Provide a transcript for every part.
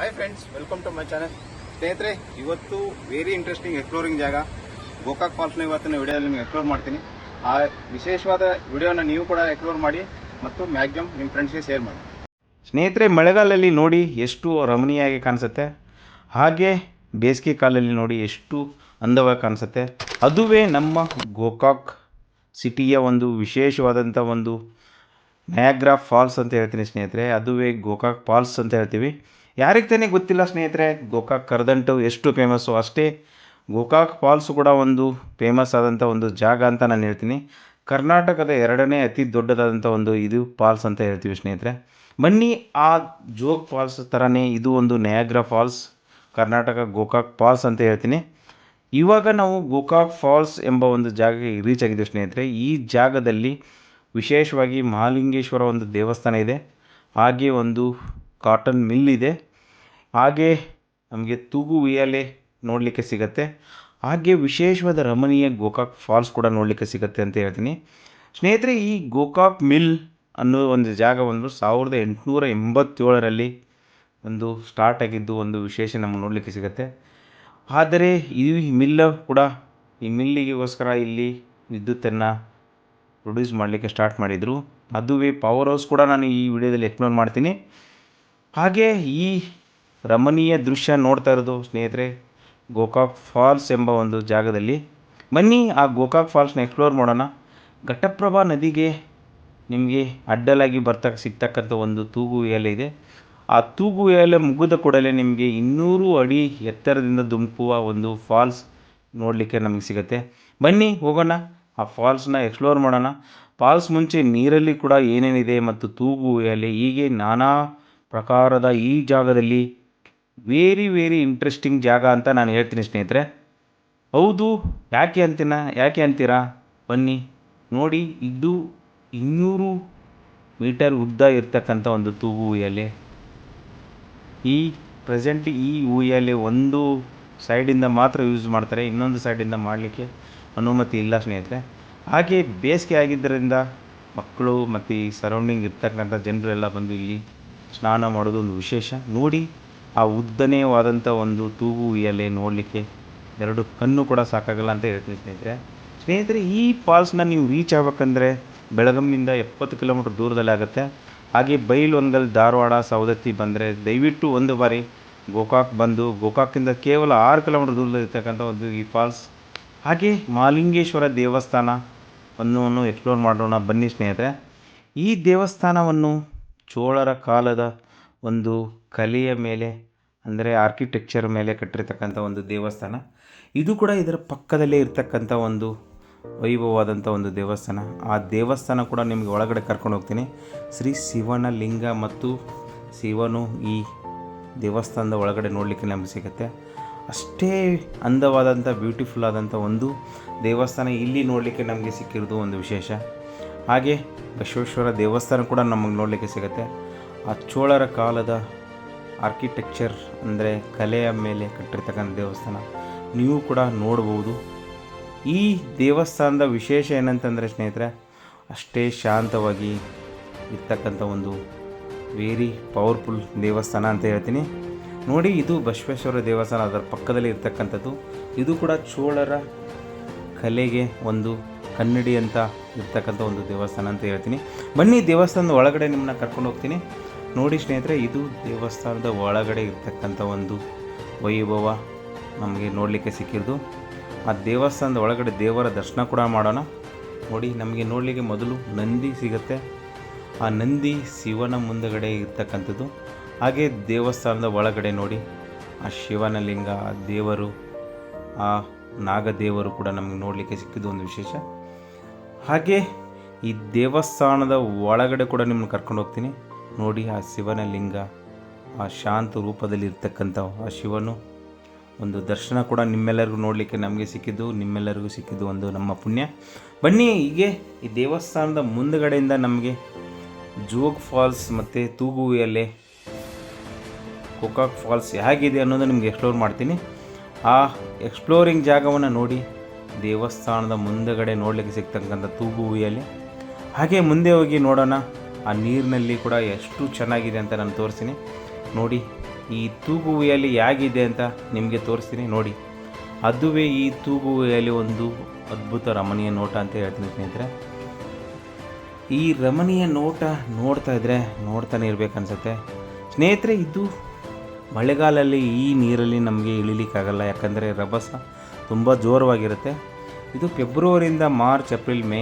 Hi friends welcome to my channel ಸ್ನೇಹಿತರೆ, ಇವತ್ತು very interesting exploring ಜಾಗ. ಗೋಕಾಕ್ ಫಾಲ್ಸ್ನ ಇವತ್ತಿನ ವಿಡಿಯೋದಲ್ಲಿ ನಿಮ್ಗೆ ಎಕ್ಸ್ಪ್ಲೋರ್ ಮಾಡ್ತೀನಿ. ಆ ವಿಶೇಷವಾದ ವಿಡಿಯೋನ ನೀವು ಕೂಡ ಎಕ್ಸ್ಪ್ಲೋರ್ ಮಾಡಿ ಮತ್ತು ಮ್ಯಾಕ್ಸಿಮಮ್ ನಿಮ್ಮ ಫ್ರೆಂಡ್ಸ್ಗೆ ಶೇರ್ ಮಾಡಿ. ಸ್ನೇಹಿತರೆ, ಮಳೆಗಾಲದಲ್ಲಿ ನೋಡಿ ಎಷ್ಟು ರಮಣೀಯವಾಗಿ ಕಾಣಿಸುತ್ತೆ. ಹಾಗೆ ಬೇಸಿಗೆ ಕಾಲದಲ್ಲಿ ನೋಡಿ ಎಷ್ಟು ಅಂದವಾಗಿ ಕಾಣಿಸುತ್ತೆ. ಅದುವೇ ನಮ್ಮ ಗೋಕಾಕ್ ಸಿಟಿಯ ಒಂದು ವಿಶೇಷವಾದಂಥ ಒಂದು ನಯಾಗ್ರಾ ಫಾಲ್ಸ್ ಅಂತ ಹೇಳ್ತೀನಿ ಸ್ನೇಹಿತರೆ. ಅದುವೇ ಗೋಕಾಕ್ ಫಾಲ್ಸ್ ಅಂತ ಹೇಳ್ತೀವಿ. ಯಾರಿಗೆ ತಾನೇ ಗೊತ್ತಿಲ್ಲ ಸ್ನೇಹಿತರೆ, ಗೋಕಾಕ್ ಕರದಂಟು ಎಷ್ಟು ಫೇಮಸ್ಸು ಅಷ್ಟೇ. ಗೋಕಾಕ್ ಫಾಲ್ಸ್ ಕೂಡ ಒಂದು ಫೇಮಸ್ ಆದಂಥ ಒಂದು ಜಾಗ ಅಂತ ನಾನು ಹೇಳ್ತೀನಿ. ಕರ್ನಾಟಕದ ಎರಡನೇ ಅತಿ ದೊಡ್ಡದಾದಂಥ ಒಂದು ಇದು ಫಾಲ್ಸ್ ಅಂತ ಹೇಳ್ತೀವಿ ಸ್ನೇಹಿತರೆ. ಬನ್ನಿ ಆ ಜೋಗ್ ಫಾಲ್ಸ್ ಥರನೇ ಇದು ಒಂದು ನಯಾಗ್ರಾ ಫಾಲ್ಸ್ ಕರ್ನಾಟಕ ಗೋಕಾಕ್ ಫಾಲ್ಸ್ ಅಂತ ಹೇಳ್ತೀನಿ. ಇವಾಗ ನಾವು ಗೋಕಾಕ್ ಫಾಲ್ಸ್ ಎಂಬ ಒಂದು ಜಾಗಕ್ಕೆ ರೀಚ್ ಆಗಿದ್ದೀವಿ ಸ್ನೇಹಿತರೆ. ಈ ಜಾಗದಲ್ಲಿ ವಿಶೇಷವಾಗಿ ಮಹಾಲಿಂಗೇಶ್ವರ ಒಂದು ದೇವಸ್ಥಾನ ಇದೆ. ಹಾಗೆ ಒಂದು ಕಾಟನ್ ಮಿಲ್ ಇದೆ. ಹಾಗೆ ನಮಗೆ ತೂಗು ಉಯ್ಯಾಲೆ ನೋಡಲಿಕ್ಕೆ ಸಿಗತ್ತೆ. ಹಾಗೆ ವಿಶೇಷವಾದ ರಮಣೀಯ ಗೋಕಾಕ್ ಫಾಲ್ಸ್ ಕೂಡ ನೋಡಲಿಕ್ಕೆ ಸಿಗತ್ತೆ ಅಂತ ಹೇಳ್ತೀನಿ. ಸ್ನೇಹಿತರೆ, ಈ ಗೋಕಾಕ್ ಮಿಲ್ ಅನ್ನೋ ಒಂದು ಜಾಗ ಒಂದು ಸಾವಿರದ ಎಂಟುನೂರ ಎಂಬತ್ತೇಳರಲ್ಲಿ ಒಂದು ಸ್ಟಾರ್ಟ್ ಆಗಿದ್ದು ಒಂದು ವಿಶೇಷ ನಮಗೆ ನೋಡಲಿಕ್ಕೆ ಸಿಗುತ್ತೆ. ಆದರೆ, ಈ ಮಿಲ್ ಕೂಡ ಈ ಮಿಲ್ಲಿಗೋಸ್ಕರ ಇಲ್ಲಿ ವಿದ್ಯುತ್ತನ್ನು ಪ್ರೊಡ್ಯೂಸ್ ಮಾಡಲಿಕ್ಕೆ ಸ್ಟಾರ್ಟ್ ಮಾಡಿದರು. ಅದುವೇ ಪವರ್ ಹೌಸ್ ಕೂಡ ನಾನು ಈ ವಿಡಿಯೋದಲ್ಲಿ ಎಕ್ಸ್ಪ್ಲೋರ್ ಮಾಡ್ತೀನಿ. ಹಾಗೆ ಈ ರಮಣೀಯ ದೃಶ್ಯ ನೋಡ್ತಾ ಇರೋದು ಸ್ನೇಹಿತರೆ, ಗೋಕಾಕ್ ಫಾಲ್ಸ್ ಎಂಬ ಒಂದು ಜಾಗದಲ್ಲಿ. ಬನ್ನಿ, ಆ ಗೋಕಾಕ್ ಫಾಲ್ಸ್ನ ಎಕ್ಸ್ಪ್ಲೋರ್ ಮಾಡೋಣ. ಘಟಪ್ರಭಾ ನದಿಗೆ ನಿಮಗೆ ಅಡ್ಡಲಾಗಿ ಬರ್ತಕ್ಕ ಸಿಗ್ತಕ್ಕಂಥ ಒಂದು ತೂಗು ಎಲೆ ಇದೆ. ಆ ತೂಗು ಎಲೆ ಮುಗಿದ ಕೂಡಲೇ ನಿಮಗೆ ಇನ್ನೂರು ಅಡಿ ಎತ್ತರದಿಂದ ಧುಮುಕುವ ಒಂದು ಫಾಲ್ಸ್ ನೋಡಲಿಕ್ಕೆ ನಮಗೆ ಸಿಗುತ್ತೆ. ಬನ್ನಿ, ಹೋಗೋಣ. ಆ ಫಾಲ್ಸ್ನ ಎಕ್ಸ್ಪ್ಲೋರ್ ಮಾಡೋಣ. ಫಾಲ್ಸ್ ಮುಂಚೆ ನೀರಲ್ಲಿ ಕೂಡ ಏನೇನಿದೆ ಮತ್ತು ತೂಗು ಎಲೆ, ಹೀಗೆ ನಾನಾ ಪ್ರಕಾರದ ಈ ಜಾಗದಲ್ಲಿ ವೇರಿ ವೇರಿ ಇಂಟ್ರೆಸ್ಟಿಂಗ್ ಜಾಗ ಅಂತ ನಾನು ಹೇಳ್ತೀನಿ ಸ್ನೇಹಿತರೆ. ಹೌದು, ಯಾಕೆ ಅಂತೀನ, ಯಾಕೆ ಅಂತೀರಾ? ಬನ್ನಿ, ನೋಡಿ, ಇದು ಇನ್ನೂರು ಮೀಟರ್ ಉದ್ದ ಇರತಕ್ಕಂಥ ಒಂದು ತೂಗು ಉಯ್ಯಾಲೆ ಈ ಪ್ರೆಸೆಂಟ್ ಈ ಉಯ್ಯಾಲೆ ಒಂದು ಸೈಡಿಂದ ಮಾತ್ರ ಯೂಸ್ ಮಾಡ್ತಾರೆ, ಇನ್ನೊಂದು ಸೈಡಿಂದ ಮಾಡಲಿಕ್ಕೆ ಅನುಮತಿ ಇಲ್ಲ ಸ್ನೇಹಿತರೆ. ಹಾಗೆ ಬೇಸಿಗೆ ಆಗಿದ್ದರಿಂದ ಮಕ್ಕಳು ಮತ್ತು ಈ ಸರೌಂಡಿಂಗ್ ಇರ್ತಕ್ಕಂಥ ಜನರೆಲ್ಲ ಬಂದು ಇಲ್ಲಿ ಸ್ನಾನ ಮಾಡೋದು ಒಂದು ವಿಶೇಷ. ನೋಡಿ ಆ ಉದ್ದನೇವಾದಂಥ ಒಂದು ತೂಗು ಉಯ್ಯಾಲೆ ನೋಡಲಿಕ್ಕೆ ಎರಡು ಕಣ್ಣು ಕೂಡ ಸಾಕಾಗಲ್ಲ ಅಂತ ಹೇಳ್ತೀನಿ ಸ್ನೇಹಿತರೆ. ಸ್ನೇಹಿತರೆ, ಈ ಫಾಲ್ಸ್ನ ನೀವು ರೀಚ್ ಆಗ್ಬೇಕಂದ್ರೆ ಬೆಳಗಮ್ಮಿನಿಂದ ಎಪ್ಪತ್ತು ಕಿಲೋಮೀಟ್ರ್ ದೂರದಲ್ಲಿ ಆಗುತ್ತೆ. ಹಾಗೆ ಬೈಲೊಂಗಲ್ ಧಾರವಾಡ, ಸವದತ್ತಿ ಬಂದರೆ ದಯವಿಟ್ಟು ಒಂದು ಬಾರಿ ಗೋಕಾಕ್ ಬಂದು ಗೋಕಾಕಿಂದ ಕೇವಲ ಆರು ಕಿಲೋಮೀಟ್ರ್ ದೂರದಲ್ಲಿ ಇರ್ತಕ್ಕಂಥ ಒಂದು ಈ ಫಾಲ್ಸ್ ಹಾಗೆ ಮಾಲಿಂಗೇಶ್ವರ ದೇವಸ್ಥಾನ ಅನ್ನೋವನ್ನು ಎಕ್ಸ್ಪ್ಲೋರ್ ಮಾಡೋಣ ಬನ್ನಿ ಸ್ನೇಹಿತರೆ. ಈ ದೇವಸ್ಥಾನವನ್ನು ಚೋಳರ ಕಾಲದ ಒಂದು ಕಲೆಯ ಮೇಲೆ, ಅಂದರೆ ಆರ್ಕಿಟೆಕ್ಚರ್ ಮೇಲೆ ಕಟ್ಟಿರ್ತಕ್ಕಂಥ ಒಂದು ದೇವಸ್ಥಾನ. ಇದು ಕೂಡ ಇದರ ಪಕ್ಕದಲ್ಲೇ ಇರತಕ್ಕಂಥ ಒಂದು ವೈಭವವಾದಂಥ ಒಂದು ದೇವಸ್ಥಾನ. ಆ ದೇವಸ್ಥಾನ ಕೂಡ ನಿಮಗೆ ಒಳಗಡೆ ಕರ್ಕೊಂಡು ಹೋಗ್ತೀನಿ. ಶ್ರೀ ಶಿವನ ಲಿಂಗ ಮತ್ತು ಶಿವನು ಈ ದೇವಸ್ಥಾನದ ಒಳಗಡೆ ನೋಡಲಿಕ್ಕೆ ನಮಗೆ ಸಿಗುತ್ತೆ. ಅಷ್ಟೇ ಅಂದವಾದಂಥ ಬ್ಯೂಟಿಫುಲ್ ಆದಂಥ ಒಂದು ದೇವಸ್ಥಾನ ಇಲ್ಲಿ ನೋಡಲಿಕ್ಕೆ ನಮಗೆ ಸಿಕ್ಕಿರೋದು ಒಂದು ವಿಶೇಷ. ಹಾಗೆ ಬಸವೇಶ್ವರ ದೇವಸ್ಥಾನ ಕೂಡ ನಮಗೆ ನೋಡಲಿಕ್ಕೆ ಸಿಗುತ್ತೆ. ಆ ಚೋಳರ ಕಾಲದ ಆರ್ಕಿಟೆಕ್ಚರ್ ಅಂದರೆ ಕಲೆಯ ಮೇಲೆ ಕಟ್ಟಿರ್ತಕ್ಕಂಥ ದೇವಸ್ಥಾನ. ನೀವು ಕೂಡ ನೋಡ್ಬೋದು. ಈ ದೇವಸ್ಥಾನದ ವಿಶೇಷ ಏನಂತಂದರೆ ಸ್ನೇಹಿತರೆ, ಅಷ್ಟೇ ಶಾಂತವಾಗಿ ಇರ್ತಕ್ಕಂಥ ಒಂದು ವೆರಿ ಪವರ್ಫುಲ್ ದೇವಸ್ಥಾನ ಅಂತ ಹೇಳ್ತೀನಿ. ನೋಡಿ, ಇದು ಬಸವೇಶ್ವರ ದೇವಸ್ಥಾನ, ಅದರ ಪಕ್ಕದಲ್ಲಿ ಇರ್ತಕ್ಕಂಥದ್ದು. ಇದು ಕೂಡ ಚೋಳರ ಕಲೆಗೆ ಒಂದು ಕನ್ನಡಿ ಅಂತ ಇರ್ತಕ್ಕಂಥ ಒಂದು ದೇವಸ್ಥಾನ ಅಂತ ಹೇಳ್ತೀನಿ. ಬನ್ನಿ, ದೇವಸ್ಥಾನದ ಒಳಗಡೆ ನಿಮ್ಮನ್ನ ಕರ್ಕೊಂಡು ಹೋಗ್ತೀನಿ. ನೋಡಿ ಸ್ನೇಹಿತರೆ, ಇದು ದೇವಸ್ಥಾನದ ಒಳಗಡೆ ಇರ್ತಕ್ಕಂಥ ಒಂದು ವೈಭವ ನಮಗೆ ನೋಡಲಿಕ್ಕೆ ಸಿಕ್ಕಿರೋದು. ಆ ದೇವಸ್ಥಾನದ ಒಳಗಡೆ ದೇವರ ದರ್ಶನ ಕೂಡ ಮಾಡೋಣ. ನೋಡಿ, ನಮಗೆ ನೋಡಲಿಕ್ಕೆ ಮೊದಲು ನಂದಿ ಸಿಗುತ್ತೆ. ಆ ನಂದಿ ಶಿವನ ಮುಂದಗಡೆ ಇರ್ತಕ್ಕಂಥದ್ದು. ಹಾಗೆ ದೇವಸ್ಥಾನದ ಒಳಗಡೆ ನೋಡಿ, ಆ ಶಿವನ ಲಿಂಗ ಆ ದೇವರು, ಆ ನಾಗದೇವರು ಕೂಡ ನಮಗೆ ನೋಡಲಿಕ್ಕೆ ಸಿಕ್ಕಿದ್ದು ಒಂದು ವಿಶೇಷ. ಹಾಗೆ ಈ ದೇವಸ್ಥಾನದ ಒಳಗಡೆ ಕೂಡ ನಿಮ್ಮನ್ನು ಕರ್ಕೊಂಡು ಹೋಗ್ತೀನಿ. ನೋಡಿ ಆ ಶಿವನ ಲಿಂಗ, ಆ ಶಾಂತ ರೂಪದಲ್ಲಿ ಇರ್ತಕ್ಕಂಥ ಆ ಶಿವನು. ಒಂದು ದರ್ಶನ ಕೂಡ ನಿಮ್ಮೆಲ್ಲರಿಗೂ ನೋಡಲಿಕ್ಕೆ ನಮಗೆ ಸಿಕ್ಕಿದ್ದು, ನಿಮ್ಮೆಲ್ಲರಿಗೂ ಸಿಕ್ಕಿದ್ದು ಒಂದು ನಮ್ಮ ಪುಣ್ಯ. ಬನ್ನಿ ಹೀಗೆ ಈ ದೇವಸ್ಥಾನದ ಮುಂದುಗಡೆಯಿಂದ ನಮಗೆ ಜೋಗ್ ಫಾಲ್ಸ್ ಮತ್ತು ತೂಗುವಿಯಲ್ಲೇ ಕೊಕಾಕ್ ಫಾಲ್ಸ್ ಹೇಗಿದೆ ಅನ್ನೋದು ನಿಮ್ಗೆ ಎಕ್ಸ್ಪ್ಲೋರ್ ಮಾಡ್ತೀನಿ. ಆ ಎಕ್ಸ್ಪ್ಲೋರಿಂಗ್ ಜಾಗವನ್ನು ನೋಡಿ ದೇವಸ್ಥಾನದ ಮುಂದಗಡೆ ನೋಡಲಿಕ್ಕೆ ಸಿಗ್ತಕ್ಕಂಥ ತೂಗುವಿಯಲ್ಲಿ. ಹಾಗೆ ಮುಂದೆ ಹೋಗಿ ನೋಡೋಣ. ಆ ನೀರಿನಲ್ಲಿ ಕೂಡ ಎಷ್ಟು ಚೆನ್ನಾಗಿದೆ ಅಂತ ನಾನು ತೋರಿಸ್ತೀನಿ. ನೋಡಿ, ಈ ತೂಗುವೆಯಲ್ಲಿ ಹೇಗಿದೆ ಅಂತ ನಿಮಗೆ ತೋರಿಸ್ತೀನಿ. ನೋಡಿ, ಅದುವೇ ಈ ತೂಗುವಿಯಲ್ಲಿ ಒಂದು ಅದ್ಭುತ ರಮಣೀಯ ನೋಟ ಅಂತ ಹೇಳ್ತೀನಿ ಸ್ನೇಹಿತರೆ. ಈ ರಮಣೀಯ ನೋಟ ನೋಡ್ತಾ ಇದ್ದರೆ ನೋಡ್ತಾನೆ ಇರಬೇಕನ್ಸುತ್ತೆ ಸ್ನೇಹಿತರೆ, ಇದು ಮಳೆಗಾಲಲ್ಲಿ ಈ ನೀರಲ್ಲಿ ನಮಗೆ ಇಳಿಲಿಕ್ಕಾಗಲ್ಲ. ಯಾಕಂದರೆ ರಭಸ ತುಂಬ ಜೋರವಾಗಿರುತ್ತೆ. ಇದು ಫೆಬ್ರವರಿಯಿಂದ ಮಾರ್ಚ್, ಏಪ್ರಿಲ್, ಮೇ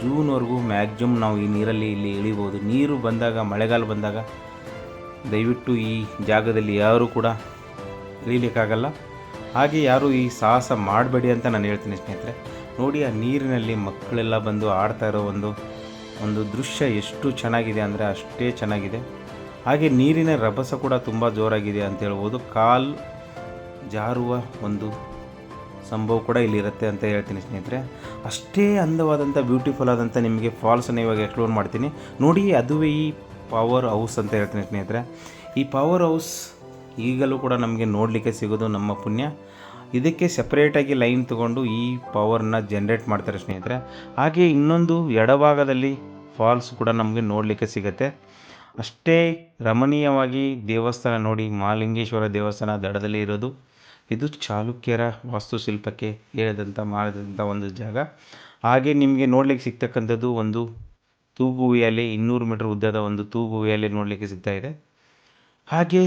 ಜೂನ್ವರೆಗೂ ಮ್ಯಾಕ್ಸಿಮಮ್ ನಾವು ಈ ನೀರಲ್ಲಿ ಇಲ್ಲಿ ಇಳಿಬೋದು. ನೀರು ಬಂದಾಗ, ಮಳೆಗಾಲ ಬಂದಾಗ ದಯವಿಟ್ಟು ಈ ಜಾಗದಲ್ಲಿ ಯಾರೂ ಕೂಡ ಇಳಿಲಿಕ್ಕಾಗಲ್ಲ. ಹಾಗೆ ಯಾರೂ ಈ ಸಾಹಸ ಮಾಡಬೇಡಿ ಅಂತ ನಾನು ಹೇಳ್ತೀನಿ ಸ್ನೇಹಿತರೆ. ನೋಡಿ, ಆ ನೀರಿನಲ್ಲಿ ಮಕ್ಕಳೆಲ್ಲ ಬಂದು ಆಡ್ತಾ ಇರೋ ಒಂದು ಒಂದು ದೃಶ್ಯ ಎಷ್ಟು ಚೆನ್ನಾಗಿದೆ ಅಂದರೆ ಅಷ್ಟೇ ಚೆನ್ನಾಗಿದೆ. ಹಾಗೆ ನೀರಿನ ರಭಸ ಕೂಡ ತುಂಬ ಜೋರಾಗಿದೆ ಅಂತ ಹೇಳ್ಬೋದು. ಕಾಲು ಜಾರುವ ಒಂದು ಸಂಭವ ಕೂಡ ಇಲ್ಲಿರುತ್ತೆ ಅಂತ ಹೇಳ್ತೀನಿ ಸ್ನೇಹಿತರೆ. ಅಷ್ಟೇ ಅಂದವಾದಂಥ ಬ್ಯೂಟಿಫುಲ್ ಆದಂಥ ನಿಮಗೆ ಫಾಲ್ಸನ್ನು ಇವಾಗ ಎಕ್ಸ್ಪ್ಲೋರ್ ಮಾಡ್ತೀನಿ. ನೋಡಿ, ಅದುವೇ ಈ ಪವರ್ ಹೌಸ್ ಅಂತ ಹೇಳ್ತೀನಿ ಸ್ನೇಹಿತರೆ. ಈ ಪವರ್ ಹೌಸ್ ಈಗಲೂ ಕೂಡ ನಮಗೆ ನೋಡಲಿಕ್ಕೆ ಸಿಗೋದು ನಮ್ಮ ಪುಣ್ಯ. ಇದಕ್ಕೆ ಸಪ್ರೇಟಾಗಿ ಲೈನ್ ತಗೊಂಡು ಈ ಪವರ್ನ ಜನ್ರೇಟ್ ಮಾಡ್ತಾರೆ ಸ್ನೇಹಿತರೆ. ಹಾಗೆ ಇನ್ನೊಂದು ಎಡಭಾಗದಲ್ಲಿ ಫಾಲ್ಸ್ ಕೂಡ ನಮಗೆ ನೋಡಲಿಕ್ಕೆ ಸಿಗುತ್ತೆ. ಅಷ್ಟೇ ರಮಣೀಯವಾಗಿ ದೇವಸ್ಥಾನ ನೋಡಿ ಮಹಾಲಿಂಗೇಶ್ವರ ದೇವಸ್ಥಾನ ದಡದಲ್ಲಿ ಇರೋದು. ಇದು ಚಾಲುಕ್ಯರ ವಾಸ್ತುಶಿಲ್ಪಕ್ಕೆ ಹೇಳಿದಂಥ ಮಾಡಿದಂಥ ಒಂದು ಜಾಗ. ಹಾಗೆ ನಿಮಗೆ ನೋಡ್ಲಿಕ್ಕೆ ಸಿಗ್ತಕ್ಕಂಥದ್ದು ಒಂದು ತೂಗು ಉಯ್ಯಾಲೆ ಇನ್ನೂರು ಮೀಟರ್ ಉದ್ದದ ಒಂದು ತೂಗು ನೋಡಲಿಕ್ಕೆ ಸಿಗ್ತಾ ಇದೆ. ಹಾಗೆ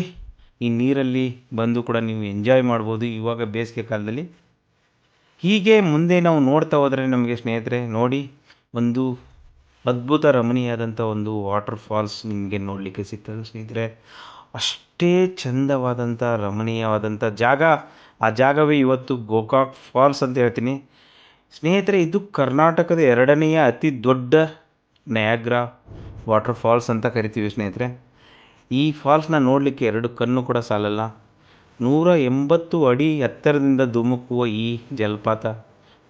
ಈ ನೀರಲ್ಲಿ ಬಂದು ಕೂಡ ನೀವು ಎಂಜಾಯ್ ಮಾಡ್ಬೋದು ಇವಾಗ ಬೇಸಿಗೆ ಕಾಲದಲ್ಲಿ. ಹೀಗೆ ಮುಂದೆ ನಾವು ನೋಡ್ತಾ ಹೋದರೆ ನಮಗೆ ಸ್ನೇಹಿತರೆ, ನೋಡಿ, ಒಂದು ಅದ್ಭುತ ರಮಣೀಯಾದಂಥ ಒಂದು ವಾಟರ್ ಫಾಲ್ಸ್ ನಿಮಗೆ ನೋಡಲಿಕ್ಕೆ ಸಿಗ್ತದೆ ಸ್ನೇಹಿತರೆ. ಅಷ್ಟೇ ಚಂದವಾದಂಥ ರಮಣೀಯವಾದಂಥ ಜಾಗ. ಆ ಜಾಗವೇ ಇವತ್ತು ಗೋಕಾಕ್ ಫಾಲ್ಸ್ ಅಂತ ಹೇಳ್ತೀನಿ. ಸ್ನೇಹಿತರೆ, ಇದು ಕರ್ನಾಟಕದ ಎರಡನೆಯ ಅತಿ ದೊಡ್ಡ ನಯಾಗ್ರಾ ವಾಟರ್ ಫಾಲ್ಸ್ ಅಂತ ಕರಿತೀವಿ ಸ್ನೇಹಿತರೆ. ಈ ಫಾಲ್ಸ್ನ ನೋಡಲಿಕ್ಕೆ ಎರಡು ಕಣ್ಣು ಕೂಡ ಸಾಲಲ್ಲ. ನೂರ ಎಂಬತ್ತು ಅಡಿ ಎತ್ತರದಿಂದ ಧುಮುಕುವ ಈ ಜಲಪಾತ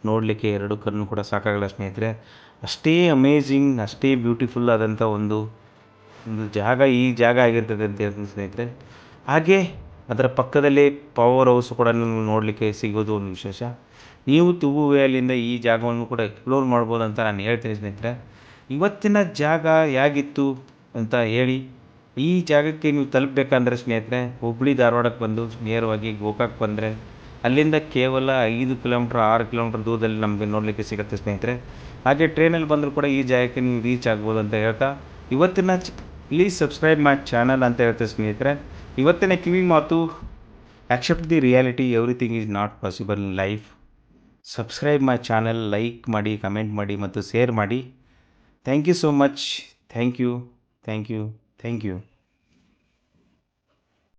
ನೋಡಲಿಕ್ಕೆ ಎರಡು ಕಣ್ಣು ಕೂಡ ಸಾಕಾಗಲ್ಲ ಸ್ನೇಹಿತರೆ. ಅಷ್ಟೇ ಅಮೇಝಿಂಗ್ ಅಷ್ಟೇ ಬ್ಯೂಟಿಫುಲ್ ಆದಂಥ ಒಂದು ಜಾಗ, ಈ ಜಾಗ ಆಗಿರ್ತದೆ ಅಂತ ಹೇಳ್ತೀನಿ ಸ್ನೇಹಿತರೆ. ಹಾಗೆ ಅದರ ಪಕ್ಕದಲ್ಲೇ ಪವರ್ ಹೌಸ್ ಕೂಡ ನೋಡಲಿಕ್ಕೆ ಸಿಗೋದು ಒಂದು ವಿಶೇಷ. ನೀವು ವ್ಯಾಲಿಯಿಂದ ಈ ಜಾಗವನ್ನು ಕೂಡ ಎಕ್ಸ್ಪ್ಲೋರ್ ಮಾಡ್ಬೋದು ಅಂತ ನಾನು ಹೇಳ್ತೀನಿ ಸ್ನೇಹಿತರೆ. ಇವತ್ತಿನ ಜಾಗ ಹೇಗಿತ್ತು ಅಂತ ಹೇಳಿ, ಈ ಜಾಗಕ್ಕೆ ನೀವು ತಲುಪಬೇಕಂದ್ರೆ ಸ್ನೇಹಿತರೆ ಹುಬ್ಬಳ್ಳಿ ಧಾರವಾಡಕ್ಕೆ ಬಂದು ನೇರವಾಗಿ ಗೋಕಾಕ್ ಬಂದರೆ ಅಲ್ಲಿಂದ ಕೇವಲ ಐದು ಕಿಲೋಮೀಟ್ರ್, ಆರು ಕಿಲೋಮೀಟ್ರ್ ದೂರದಲ್ಲಿ ನಮಗೆ ನೋಡಲಿಕ್ಕೆ ಸಿಗುತ್ತೆ ಸ್ನೇಹಿತರೆ. ಹಾಗೆ ಟ್ರೈನಲ್ಲಿ ಬಂದರೂ ಕೂಡ ಈ ಜಾಗಕ್ಕೆ ನೀವು ರೀಚ್ ಆಗ್ಬೋದು ಅಂತ ಹೇಳ್ತಾ, ಇವತ್ತಿನ ಪ್ಲೀಸ್ ಸಬ್ಸ್ಕ್ರೈಬ್ ಮೈ ಚಾನಲ್ ಅಂತ ಹೇಳ್ತೇವೆ ಸ್ನೇಹಿತರೆ. ಇವತ್ತಿನ ಕಿವಿ ಮಾತು accept the reality everything is not possible in life subscribe my channel like ಮಾಡಿ ಕಮೆಂಟ್ ಮಾಡಿ ಮತ್ತು ಶೇರ್ ಮಾಡಿ. Thank you so much thank you thank you thank you